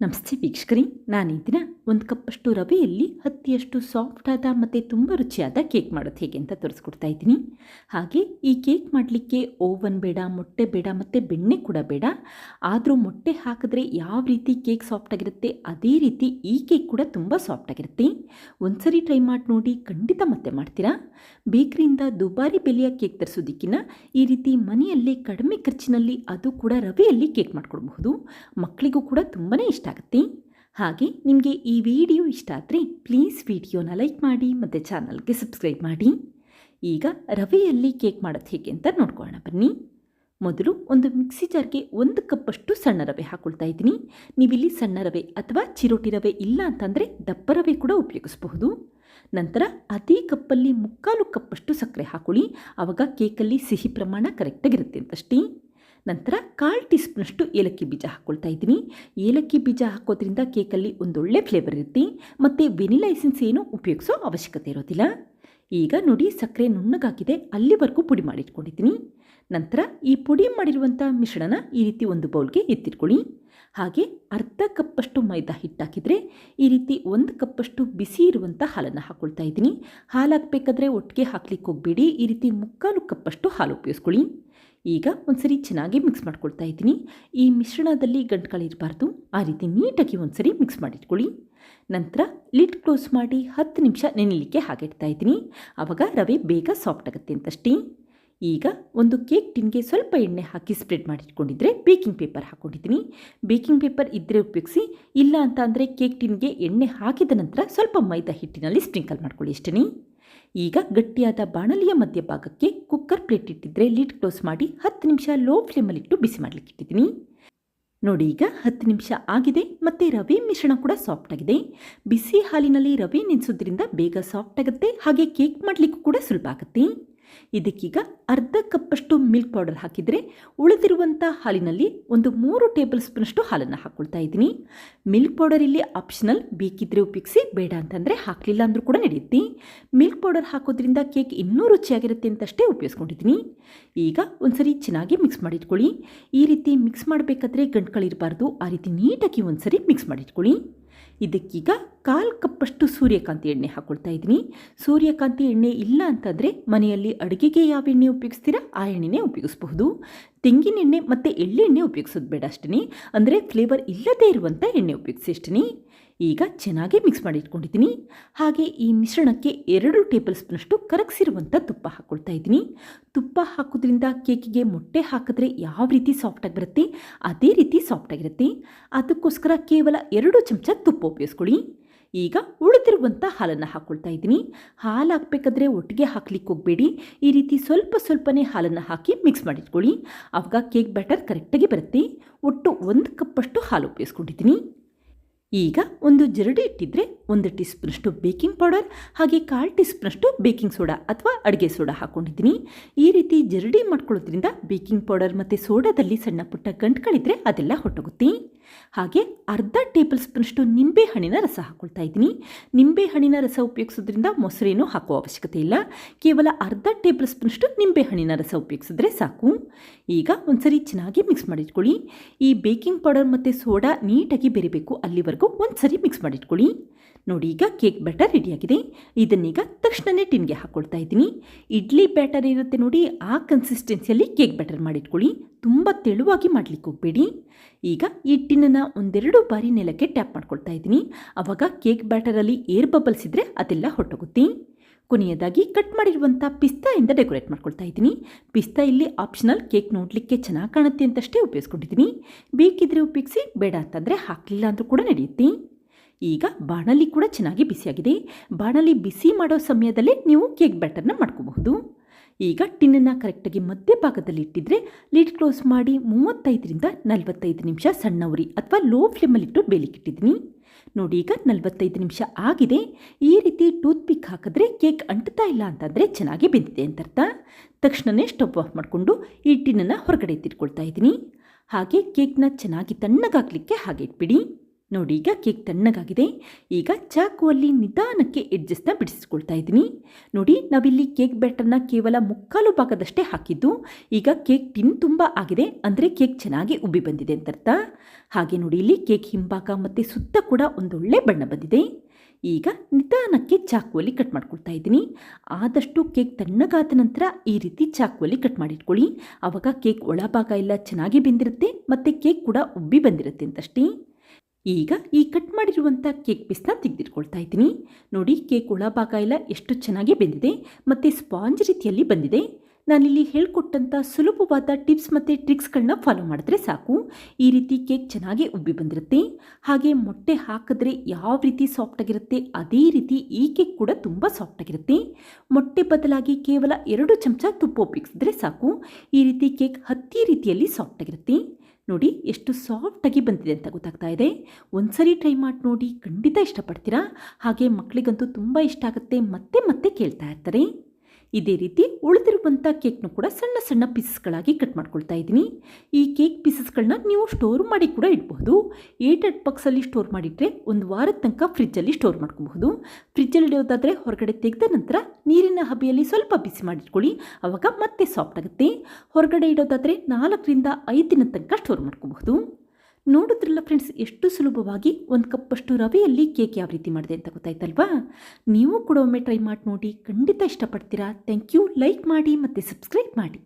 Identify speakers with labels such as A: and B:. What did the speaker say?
A: ನಮಸ್ತೆ ವೀಕ್ಷಕರಿ ನಾನು ಒಂದು ಕಪ್ಪಷ್ಟು ರವೆಯಲ್ಲಿ ಹತ್ತಿಯಷ್ಟು ಸಾಫ್ಟ್ ಆದ ಮತ್ತು ತುಂಬ ರುಚಿಯಾದ ಕೇಕ್ ಮಾಡೋದು ಹೇಗೆ ಅಂತ ತೋರಿಸ್ಕೊಡ್ತಾ ಇದ್ದೀನಿ. ಹಾಗೆ ಈ ಕೇಕ್ ಮಾಡಲಿಕ್ಕೆ ಓವನ್ ಬೇಡ, ಮೊಟ್ಟೆ ಬೇಡ, ಮತ್ತು ಬೆಣ್ಣೆ ಕೂಡ ಬೇಡ. ಆದರೂ ಮೊಟ್ಟೆ ಹಾಕಿದ್ರೆ ಯಾವ ರೀತಿ ಕೇಕ್ ಸಾಫ್ಟ್ ಆಗಿರುತ್ತೆ, ಅದೇ ರೀತಿ ಈ ಕೇಕ್ ಕೂಡ ತುಂಬ ಸಾಫ್ಟ್ ಆಗಿರುತ್ತೆ. ಒಂದ್ಸರಿ ಟ್ರೈ ಮಾಡಿ ನೋಡಿ, ಖಂಡಿತ ಮತ್ತೆ ಮಾಡ್ತೀರಾ? ಬೇಕ್ರಿಯಿಂದ ದುಬಾರಿ ಬೆಲೆಯ ಕೇಕ್ ತರಿಸೋದಕ್ಕಿಂತ ಈ ರೀತಿ ಮನೆಯಲ್ಲೇ ಕಡಿಮೆ ಖರ್ಚಿನಲ್ಲಿ ಅದು ಕೂಡ ರವೆಯಲ್ಲಿ ಕೇಕ್ ಮಾಡಿಕೊಡ್ಬಹುದು. ಮಕ್ಕಳಿಗೂ ಕೂಡ ತುಂಬಾ ಇಷ್ಟ ಆಗುತ್ತೆ. ಹಾಗೆ ನಿಮಗೆ ಈ ವಿಡಿಯೋ ಇಷ್ಟ ಆದರೆ ಪ್ಲೀಸ್ ವಿಡಿಯೋನ ಲೈಕ್ ಮಾಡಿ, ಮತ್ತು ಚಾನಲ್ಗೆ ಸಬ್ಸ್ಕ್ರೈಬ್ ಮಾಡಿ. ಈಗ ರವೆಯಲ್ಲಿ ಕೇಕ್ ಮಾಡೋದು ಹೇಗೆ ಅಂತ ನೋಡ್ಕೊಳ್ಳೋಣ ಬನ್ನಿ. ಮೊದಲು ಒಂದು ಮಿಕ್ಸಿ ಜಾರ್ಗೆ ಒಂದು ಕಪ್ಪಷ್ಟು ಸಣ್ಣ ರವೆ ಹಾಕ್ಕೊಳ್ತಾ ಇದ್ದೀನಿ. ನೀವಿಲ್ಲಿ ಸಣ್ಣ ರವೆ ಅಥವಾ ಚಿರೋಟಿ ರವೆ ಇಲ್ಲ ಅಂತಂದರೆ ದಪ್ಪ ರವೆ ಕೂಡ ಉಪಯೋಗಿಸಬಹುದು. ನಂತರ ಅದೇ ಕಪ್ಪಲ್ಲಿ ಮುಕ್ಕಾಲು ಕಪ್ಪಷ್ಟು ಸಕ್ಕರೆ ಹಾಕೊಳ್ಳಿ. ಆವಾಗ ಕೇಕಲ್ಲಿ ಸಿಹಿ ಪ್ರಮಾಣ ಕರೆಕ್ಟಾಗಿರುತ್ತೆ ಅಂತಷ್ಟೇ. ನಂತರ ಕಾಲು ಟೀ ಸ್ಪೂನಷ್ಟು ಏಲಕ್ಕಿ ಬೀಜ ಹಾಕ್ಕೊಳ್ತಾ ಇದ್ದೀನಿ. ಏಲಕ್ಕಿ ಬೀಜ ಹಾಕೋದ್ರಿಂದ ಕೇಕಲ್ಲಿ ಒಂದೊಳ್ಳೆ ಫ್ಲೇವರ್ ಇರುತ್ತೆ. ಮತ್ತು ವೆನಿಲಾ ಎಸೆನ್ಸ್ ಏನು ಉಪಯೋಗಿಸೋ ಅವಶ್ಯಕತೆ ಇರೋದಿಲ್ಲ. ಈಗ ನೋಡಿ ಸಕ್ಕರೆ ನುಣ್ಣಗಾಗಿದೆ, ಅಲ್ಲಿವರೆಗೂ ಪುಡಿ ಮಾಡಿಟ್ಕೊಂಡಿದ್ದೀನಿ. ನಂತರ ಈ ಪುಡಿ ಮಾಡಿರುವಂಥ ಮಿಶ್ರಣನ ಈ ರೀತಿ ಒಂದು ಬೌಲ್ಗೆ ಎತ್ತಿಟ್ಕೊಳ್ಳಿ. ಹಾಗೆ ಅರ್ಧ ಕಪ್ಪಷ್ಟು ಮೈದಾ ಹಿಟ್ಟಾಕಿದರೆ ಈ ರೀತಿ ಒಂದು ಕಪ್ಪಷ್ಟು ಬಿಸಿ ಇರುವಂಥ ಹಾಲನ್ನು ಹಾಕ್ಕೊಳ್ತಾ ಇದ್ದೀನಿ. ಹಾಲು ಹಾಕಬೇಕಾದ್ರೆ ಒಟ್ಟಿಗೆ ಹಾಕ್ಲಿಕ್ಕೆ ಹೋಗಬೇಡಿ. ಈ ರೀತಿ ಮುಕ್ಕಾಲು ಕಪ್ಪಷ್ಟು ಹಾಲು ಉಪಯೋಗಿಸ್ಕೊಳ್ಳಿ. ಈಗ ಒಂದ್ಸರಿ ಚೆನ್ನಾಗಿ ಮಿಕ್ಸ್ ಮಾಡ್ಕೊಳ್ತಾ ಇದ್ದೀನಿ. ಈ ಮಿಶ್ರಣದಲ್ಲಿ ಗಂಟುಗಳಿರಬಾರ್ದು ಆ ರೀತಿ ನೀಟಾಗಿ ಒಂದ್ಸರಿ ಮಿಕ್ಸ್ ಮಾಡಿಟ್ಕೊಳ್ಳಿ. ನಂತರ ಲಿಡ್ ಕ್ಲೋಸ್ ಮಾಡಿ ಹತ್ತು ನಿಮಿಷ ನೆನೆಯಲಿಕ್ಕೆ ಹಾಕಿಡ್ತಾ ಇದ್ದೀನಿ. ಆವಾಗ ರವೆ ಬೇಗ ಸಾಫ್ಟ್ ಆಗುತ್ತೆ ಅಂತಷ್ಟೇ. ಈಗ ಒಂದು ಕೇಕ್ ಟಿನ್ಗೆ ಸ್ವಲ್ಪ ಎಣ್ಣೆ ಹಾಕಿ ಸ್ಪ್ರೆಡ್ ಮಾಡಿಟ್ಕೊಂಡಿದ್ರೆ ಬೇಕಿಂಗ್ ಪೇಪರ್ ಹಾಕ್ಕೊಂಡಿದ್ದೀನಿ ಬೇಕಿಂಗ್ ಪೇಪರ್ ಇದ್ದರೆ ಉಪಯೋಗಿಸಿ, ಇಲ್ಲ ಅಂತ ಅಂದರೆ ಕೇಕ್ ಟಿನ್ಗೆ ಎಣ್ಣೆ ಹಾಕಿದ ನಂತರ ಸ್ವಲ್ಪ ಮೈದಾ ಹಿಟ್ಟಿನಲ್ಲಿ ಸ್ಪ್ರಿಂಕಲ್ ಮಾಡ್ಕೊಳ್ಳಿ ಇಷ್ಟೇ ಈಗ ಗಟ್ಟಿಯಾದ ಬಾಣಲಿಯ ಮಧ್ಯಭಾಗಕ್ಕೆ ಕುಕ್ಕರ್ ಪ್ಲೇಟ್ ಇಟ್ಟಿದ್ರೆ ಲಿಡ್ ಕ್ಲೋಸ್ ಮಾಡಿ ಹತ್ತು ನಿಮಿಷ ಲೋ ಫ್ಲೇಮಲ್ಲಿಟ್ಟು ಬಿಸಿ ಮಾಡಲಿಕ್ಕೆ ಇಟ್ಟಿದ್ದೀನಿ. ನೋಡಿ ಈಗ ಹತ್ತು ನಿಮಿಷ ಆಗಿದೆ ಮತ್ತು ರವೆ ಮಿಶ್ರಣ ಕೂಡ ಸಾಫ್ಟ್ ಆಗಿದೆ. ಬಿಸಿ ಹಾಲಿನಲ್ಲಿ ರವೆ ನೆನೆಸೋದ್ರಿಂದ ಬೇಗ ಸಾಫ್ಟ್ ಆಗುತ್ತೆ, ಹಾಗೆ ಕೇಕ್ ಮಾಡಲಿಕ್ಕೂ ಕೂಡ ಸುಲಭ ಆಗುತ್ತೆ. ಇದಕ್ಕೀಗ ಅರ್ಧ ಕಪ್ಪಷ್ಟು ಮಿಲ್ಕ್ ಪೌಡರ್ ಹಾಕಿದರೆ ಉಳಿದಿರುವಂಥ ಹಾಲಿನಲ್ಲಿ ಒಂದು ಮೂರು ಟೇಬಲ್ ಸ್ಪೂನಷ್ಟು ಹಾಲನ್ನು ಹಾಕ್ಕೊಳ್ತಾ ಇದ್ದೀನಿ. ಮಿಲ್ಕ್ ಪೌಡರ್ ಇಲ್ಲಿ ಆಪ್ಷನಲ್ ಬೇಕಿದ್ರೆ ಉಪಯೋಗಿಸಿ, ಬೇಡ ಅಂತಂದರೆ ಹಾಕಲಿಲ್ಲ ಅಂದರೂ ಕೂಡ ನಡೆಯುತ್ತೆ. ಮಿಲ್ಕ್ ಪೌಡರ್ ಹಾಕೋದ್ರಿಂದ ಕೇಕ್ ಇನ್ನೂ ರುಚಿಯಾಗಿರುತ್ತೆ ಅಂತಷ್ಟೇ ಉಪಯೋಗಿಸ್ಕೊಂಡಿದ್ದೀನಿ. ಈಗ ಒಂದ್ಸರಿ ಚೆನ್ನಾಗಿ ಮಿಕ್ಸ್ ಮಾಡಿಟ್ಕೊಳ್ಳಿ. ಈ ರೀತಿ ಮಿಕ್ಸ್ ಮಾಡಬೇಕಾದ್ರೆ ಗಂಟ್ಗಳಿರಬಾರ್ದು ಆ ರೀತಿ ನೀಟಾಗಿ ಒಂದ್ಸರಿ ಮಿಕ್ಸ್ ಮಾಡಿಟ್ಕೊಳ್ಳಿ. ಇದಕ್ಕೀಗ ಕಾಲು ಕಪ್ಪಷ್ಟು ಸೂರ್ಯಕಾಂತಿ ಎಣ್ಣೆ ಹಾಕ್ಕೊಳ್ತಾ ಇದ್ದೀನಿ ಸೂರ್ಯಕಾಂತಿ ಎಣ್ಣೆ ಇಲ್ಲ ಅಂತಂದರೆ ಮನೆಯಲ್ಲಿ ಅಡುಗೆಗೆ ಯಾವ ಎಣ್ಣೆ ಉಪಯೋಗಿಸ್ತೀರಾ? ಆ ಎಣ್ಣೆನೇ ಉಪಯೋಗಿಸ್ಬಹುದು. ತೆಂಗಿನ ಎಣ್ಣೆ ಮತ್ತು ಎಳ್ಳೆಣ್ಣೆ ಉಪಯೋಗಿಸೋದು ಬೇಡ ಅಷ್ಟೇ ಅಂದರೆ ಫ್ಲೇವರ್ ಇಲ್ಲದೇ ಇರುವಂಥ ಎಣ್ಣೆ ಉಪಯೋಗಿಸಿ ಅಷ್ಟೇ ಈಗ ಚೆನ್ನಾಗಿ ಮಿಕ್ಸ್ ಮಾಡಿ ಇಟ್ಕೊಂಡಿದ್ದೀನಿ. ಹಾಗೆ ಈ ಮಿಶ್ರಣಕ್ಕೆ ಎರಡು ಟೇಬಲ್ ಸ್ಪೂನಷ್ಟು ಕರಗಿಸಿರುವಂಥ ತುಪ್ಪ ಹಾಕ್ಕೊಳ್ತಾ ಇದ್ದೀನಿ. ತುಪ್ಪ ಹಾಕೋದ್ರಿಂದ ಕೇಕಿಗೆ ಮೊಟ್ಟೆ ಹಾಕಿದ್ರೆ ಯಾವ ರೀತಿ ಸಾಫ್ಟಾಗಿ ಬರುತ್ತೆ? ಅದೇ ರೀತಿ ಸಾಫ್ಟಾಗಿರುತ್ತೆ ಅದಕ್ಕೋಸ್ಕರ ಕೇವಲ ಎರಡು ಚಮಚ ತುಪ್ಪ ಉಪಯೋಗಿಸ್ಕೊಳ್ಳಿ. ಈಗ ಉಳಿದಿರುವಂಥ ಹಾಲನ್ನು ಹಾಕ್ಕೊಳ್ತಾ ಇದ್ದೀನಿ. ಹಾಲು ಹಾಕಬೇಕಾದ್ರೆ ಒಟ್ಟಿಗೆ ಹಾಕ್ಲಿಕ್ಕೆ ಹೋಗಬೇಡಿ. ಈ ರೀತಿ ಸ್ವಲ್ಪ ಸ್ವಲ್ಪನೇ ಹಾಲನ್ನು ಹಾಕಿ ಮಿಕ್ಸ್ ಮಾಡಿಟ್ಕೊಳ್ಳಿ ಆವಾಗ ಕೇಕ್ ಬ್ಯಾಟರ್ ಕರೆಕ್ಟಾಗಿ ಬರುತ್ತೆ. ಒಟ್ಟು ಒಂದು ಕಪ್ಪಷ್ಟು ಹಾಲು ಉಪಯೋಗಿಸ್ಕೊಂಡಿದ್ದೀನಿ. ಈಗ ಒಂದು ಜರಡಿ ಇಟ್ಟಿದ್ರೆ ಒಂದು ಟೀ ಸ್ಪೂನಷ್ಟು ಬೇಕಿಂಗ್ ಪೌಡರ್, ಹಾಗೆ ಕಾಲು ಟೀ ಸ್ಪೂನಷ್ಟು ಬೇಕಿಂಗ್ ಸೋಡಾ ಅಥವಾ ಅಡುಗೆ ಸೋಡಾ ಹಾಕ್ಕೊಂಡಿದ್ದೀನಿ ಈ ರೀತಿ ಜರಡಿ ಮಾಡ್ಕೊಳ್ಳೋದ್ರಿಂದ ಬೇಕಿಂಗ್ ಪೌಡರ್ ಮತ್ತು ಸೋಡಾದಲ್ಲಿ ಸಣ್ಣ ಪುಟ್ಟ ಗಂಟುಗಳಿದ್ರೆ ಅದೆಲ್ಲ ಹೊಟ್ಟೋಗುತ್ತೆ. ಹಾಗೆ ಅರ್ಧ ಟೇಬಲ್ ಸ್ಪೂನಷ್ಟು ನಿಂಬೆ ಹಣ್ಣಿನ ರಸ ಹಾಕ್ಕೊಳ್ತಾ ಇದ್ದೀನಿ. ನಿಂಬೆ ಹಣ್ಣಿನ ರಸ ಉಪಯೋಗಿಸೋದ್ರಿಂದ ಮೊಸರೇನು ಹಾಕುವ ಅವಶ್ಯಕತೆ ಇಲ್ಲ. ಕೇವಲ ಅರ್ಧ ಟೇಬಲ್ ಸ್ಪೂನಷ್ಟು ನಿಂಬೆ ಹಣ್ಣಿನ ರಸ ಉಪಯೋಗಿಸಿದ್ರೆ ಸಾಕು. ಈಗ ಒಂದ್ಸರಿ ಚೆನ್ನಾಗಿ ಮಿಕ್ಸ್ ಮಾಡಿಟ್ಕೊಳ್ಳಿ. ಈ ಬೇಕಿಂಗ್ ಪೌಡರ್ ಮತ್ತು ಸೋಡಾ ನೀಟಾಗಿ ಬೆರಿಬೇಕು. ಅಲ್ಲಿವರೆಗೂ ಒಂದ್ಸರಿ ಮಿಕ್ಸ್ ಮಾಡಿಟ್ಕೊಳ್ಳಿ. ನೋಡಿ, ಈಗ ಕೇಕ್ ಬ್ಯಾಟರ್ ರೆಡಿಯಾಗಿದೆ ಇದನ್ನೀಗ ತಕ್ಷಣವೇ ಟಿನ್ಗೆ ಹಾಕ್ಕೊಳ್ತಾ ಇದ್ದೀನಿ. ಇಡ್ಲಿ ಬ್ಯಾಟರ್ ಇರುತ್ತೆ ನೋಡಿ, ಆ ಕನ್ಸಿಸ್ಟೆನ್ಸಿಯಲ್ಲಿ ಕೇಕ್ ಬ್ಯಾಟರ್ ಮಾಡಿಟ್ಕೊಳ್ಳಿ. ತುಂಬ ತೆಳುವಾಗಿ ಮಾಡಲಿಕ್ಕೆ ಹೋಗಬೇಡಿ. ಈಗ ಈ ಟಿನ್ನನ್ನು ಒಂದೆರಡು ಬಾರಿ ನೆಲಕ್ಕೆ ಟ್ಯಾಪ್ ಮಾಡ್ಕೊಳ್ತಾ ಇದ್ದೀನಿ. ಆವಾಗ ಕೇಕ್ ಬ್ಯಾಟರಲ್ಲಿ ಏರ್ ಬಬಲ್ಸ್ ಇದ್ದರೆ ಅದೆಲ್ಲ ಹೊಟ್ಟೋಗುತ್ತೆ ಕೊನೆಯದಾಗಿ ಕಟ್ ಮಾಡಿರುವಂಥ ಪಿಸ್ತಾಯಿಂದ ಡೆಕೋರೇಟ್ ಮಾಡ್ಕೊಳ್ತಾ ಇದ್ದೀನಿ. ಪಿಸ್ತಾ ಇಲ್ಲಿ ಆಪ್ಷನಲ್ ಕೇಕ್ ನೋಡಲಿಕ್ಕೆ ಚೆನ್ನಾಗಿ ಕಾಣುತ್ತೆ ಅಂತಷ್ಟೇ ಉಪಯೋಗಿಸ್ಕೊಂಡಿದ್ದೀನಿ. ಬೇಕಿದ್ರೆ ಉಪಯೋಗಿಸಿ, ಬೇಡ ಅಂತಂದರೆ ಹಾಕಲಿಲ್ಲ ಅಂದರೂ ಕೂಡ ನಡೆಯುತ್ತೆ. ಈಗ ಬಾಣಲಿ ಕೂಡ ಚೆನ್ನಾಗಿ ಬಿಸಿಯಾಗಿದೆ. ಬಾಣಲಿ ಬಿಸಿ ಮಾಡೋ ಸಮಯದಲ್ಲೇ ನೀವು ಕೇಕ್ ಬ್ಯಾಟರ್ನ ಮಾಡ್ಕೋಬಹುದು. ಈಗ ಟಿನ್ನನ್ನು ಕರೆಕ್ಟಾಗಿ ಮಧ್ಯಭಾಗದಲ್ಲಿ ಇಟ್ಟಿದ್ರೆ ಲಿಡ್ ಕ್ಲೋಸ್ ಮಾಡಿ ಮೂವತ್ತೈದರಿಂದ ನಲವತ್ತೈದು ನಿಮಿಷ ಸಣ್ಣ ಉರಿ ಅಥವಾ ಲೋ ಫ್ಲೇಮಲ್ಲಿಟ್ಟು ಬೇಲಿಕ್ಕಿಟ್ಟಿದ್ದೀನಿ. ನೋಡಿ ಈಗ ನಲವತ್ತೈದು ನಿಮಿಷ ಆಗಿದೆ. ಈ ರೀತಿ ಟೂತ್ ಪಿಕ್ ಹಾಕಿದ್ರೆ ಕೇಕ್ ಅಂಟುತ್ತಾ ಇಲ್ಲ ಅಂತಂದರೆ ಚೆನ್ನಾಗಿ ಬೆಂದಿದೆ ಅಂತ ಅರ್ಥ ತಕ್ಷಣವೇ ಸ್ಟವ್ ಆಫ್ ಮಾಡಿಕೊಂಡು ಈ ಟಿನ್ನನ್ನು ಹೊರಗಡೆ ಎತ್ತಿಟ್ಕೊಳ್ತಾ ಇದ್ದೀನಿ. ಹಾಗೆ ಕೇಕ್ನ ಚೆನ್ನಾಗಿ ತಣ್ಣಗಾಗಲಿಕ್ಕೆ ಹಾಗೆ ಇಟ್ಬಿಡಿ. ನೋಡಿ, ಈಗ ಕೇಕ್ ತಣ್ಣಗಾಗಿದೆ. ಈಗ ಚಾಕುವಲ್ಲಿ ನಿಧಾನಕ್ಕೆ ಎಡ್ಜಸ್ನ ಬಿಡಿಸಿಕೊಳ್ತಾ ಇದ್ದೀನಿ. ನೋಡಿ, ನಾವಿಲ್ಲಿ ಕೇಕ್ ಬ್ಯಾಟರ್ನ ಕೇವಲ ಮುಕ್ಕಾಲು ಭಾಗದಷ್ಟೇ ಹಾಕಿದ್ದು. ಈಗ ಕೇಕ್ ಟಿನ್ ತುಂಬ ಆಗಿದೆ. ಅಂದರೆ ಕೇಕ್ ಚೆನ್ನಾಗಿ ಉಬ್ಬಿ ಬಂದಿದೆ ಅಂತ ಅರ್ಥ ಹಾಗೆ ನೋಡಿ, ಇಲ್ಲಿ ಕೇಕ್ ಹಿಂಭಾಗ ಮತ್ತು ಸುತ್ತ ಕೂಡ ಒಂದೊಳ್ಳೆ ಬಣ್ಣ ಬಂದಿದೆ. ಈಗ ನಿಧಾನಕ್ಕೆ ಚಾಕುವಲ್ಲಿ ಕಟ್ ಮಾಡ್ಕೊಳ್ತಾ ಇದ್ದೀನಿ. ಆದಷ್ಟು ಕೇಕ್ ತಣ್ಣಗಾದ ನಂತರ ಈ ರೀತಿ ಚಾಕುವಲ್ಲಿ ಕಟ್ ಮಾಡಿಟ್ಕೊಳ್ಳಿ. ಆವಾಗ ಕೇಕ್ ಒಳಭಾಗ ಎಲ್ಲ ಚೆನ್ನಾಗಿ ಬೆಂದಿರುತ್ತೆ, ಮತ್ತು ಕೇಕ್ ಕೂಡ ಉಬ್ಬಿ ಬಂದಿರುತ್ತೆ ಅಂತಷ್ಟೇ. ಈಗ ಈ ಕಟ್ ಮಾಡಿರುವಂಥ ಕೇಕ್ ಪೀಸ್ನ ತೆಗೆದಿಟ್ಕೊಳ್ತಾ ಇದ್ದೀನಿ. ನೋಡಿ ಕೇಕ್ ಒಳಭಾಗ ಎಲ್ಲ ಎಷ್ಟು ಚೆನ್ನಾಗಿ ಬೆಂದಿದೆ, ಮತ್ತು ಸ್ಪಾಂಜ್ ರೀತಿಯಲ್ಲಿ ಬಂದಿದೆ. ನಾನಿಲ್ಲಿ ಹೇಳ್ಕೊಟ್ಟಂಥ ಸುಲಭವಾದ ಟಿಪ್ಸ್ ಮತ್ತು ಟ್ರಿಕ್ಸ್ಗಳನ್ನ ಫಾಲೋ ಮಾಡಿದ್ರೆ ಸಾಕು. ಈ ರೀತಿ ಕೇಕ್ ಚೆನ್ನಾಗಿ ಉಬ್ಬಿ ಬಂದಿರುತ್ತೆ. ಹಾಗೆ ಮೊಟ್ಟೆ ಹಾಕಿದ್ರೆ ಯಾವ ರೀತಿ ಸಾಫ್ಟಾಗಿರುತ್ತೆ ಅದೇ ರೀತಿ ಈ ಕೇಕ್ ಕೂಡ ತುಂಬ ಸಾಫ್ಟಾಗಿರುತ್ತೆ ಮೊಟ್ಟೆ ಬದಲಾಗಿ ಕೇವಲ ಎರಡು ಚಮಚ ತುಪ್ಪ ಉಪಯೋಗಿಸಿದ್ರೆ ಸಾಕು. ಈ ರೀತಿ ಕೇಕ್ ಹತ್ತಿ ರೀತಿಯಲ್ಲಿ ಸಾಫ್ಟಾಗಿರುತ್ತೆ ನೋಡಿ ಎಷ್ಟು ಸಾಫ್ಟಾಗಿ ಬಂದಿದೆ ಅಂತ ಗೊತ್ತಾಗ್ತಾ ಇದೆ. ಒಂದ್ಸರಿ ಟ್ರೈ ಮಾಡಿ ನೋಡಿ ಖಂಡಿತ ಇಷ್ಟಪಡ್ತೀರಾ? ಹಾಗೆ ಮಕ್ಕಳಿಗಂತೂ ತುಂಬ ಇಷ್ಟ ಆಗುತ್ತೆ. ಮತ್ತೆ ಮತ್ತೆ ಕೇಳ್ತಾ ಇರ್ತಾರೆ. ಇದೇ ರೀತಿ ಉಳಿದಿರುವಂಥ ಕೇಕ್ನು ಕೂಡ ಸಣ್ಣ ಸಣ್ಣ ಪೀಸಸ್ಗಳಾಗಿ ಕಟ್ ಮಾಡ್ಕೊಳ್ತಾ ಇದ್ದೀನಿ. ಈ ಕೇಕ್ ಪೀಸಸ್ಗಳನ್ನ ನೀವು ಸ್ಟೋರ್ ಮಾಡಿ ಕೂಡ ಇಡಬಹುದು. ಏಟೆಡ್ ಬಾಕ್ಸಲ್ಲಿ ಸ್ಟೋರ್ ಮಾಡಿಟ್ರೆ ಒಂದು ವಾರದ ತನಕ ಫ್ರಿಜ್ಜಲ್ಲಿ ಸ್ಟೋರ್ ಮಾಡ್ಕೋಬಹುದು. ಫ್ರಿಜ್ಜಲ್ಲಿ ಇಡೋದಾದರೆ ಹೊರಗಡೆ ತೆಗೆದ ನಂತರ ನೀರಿನ ಹಬೆಯಲ್ಲಿ ಸ್ವಲ್ಪ ಬಿಸಿ ಮಾಡಿಟ್ಕೊಳ್ಳಿ. ಆವಾಗ ಮತ್ತೆ ಸಾಫ್ಟ್ ಆಗುತ್ತೆ. ಹೊರಗಡೆ ಇಡೋದಾದರೆ ನಾಲ್ಕರಿಂದ ಐದು ದಿನದ ತನಕ ಸ್ಟೋರ್ ಮಾಡ್ಕೋಬಹುದು. ನೋಡಿದ್ರಲ್ಲ ಫ್ರೆಂಡ್ಸ್ ಎಷ್ಟು ಸುಲಭವಾಗಿ ಒಂದು ಕಪ್ಪಷ್ಟು ರವೆಯಲ್ಲಿ ಕೇಕ್ ಯಾವ ರೀತಿ ಮಾಡಿದೆ ಅಂತ ಗೊತ್ತಾಯ್ತಲ್ವಾ? ನೀವು ಕೂಡ ಒಮ್ಮೆ ಟ್ರೈ ಮಾಡಿ ನೋಡಿ, ಖಂಡಿತ ಇಷ್ಟಪಡ್ತೀರಾ. ಥ್ಯಾಂಕ್ ಯು ಲೈಕ್ ಮಾಡಿ ಮತ್ತು ಸಬ್ಸ್ಕ್ರೈಬ್ ಮಾಡಿ.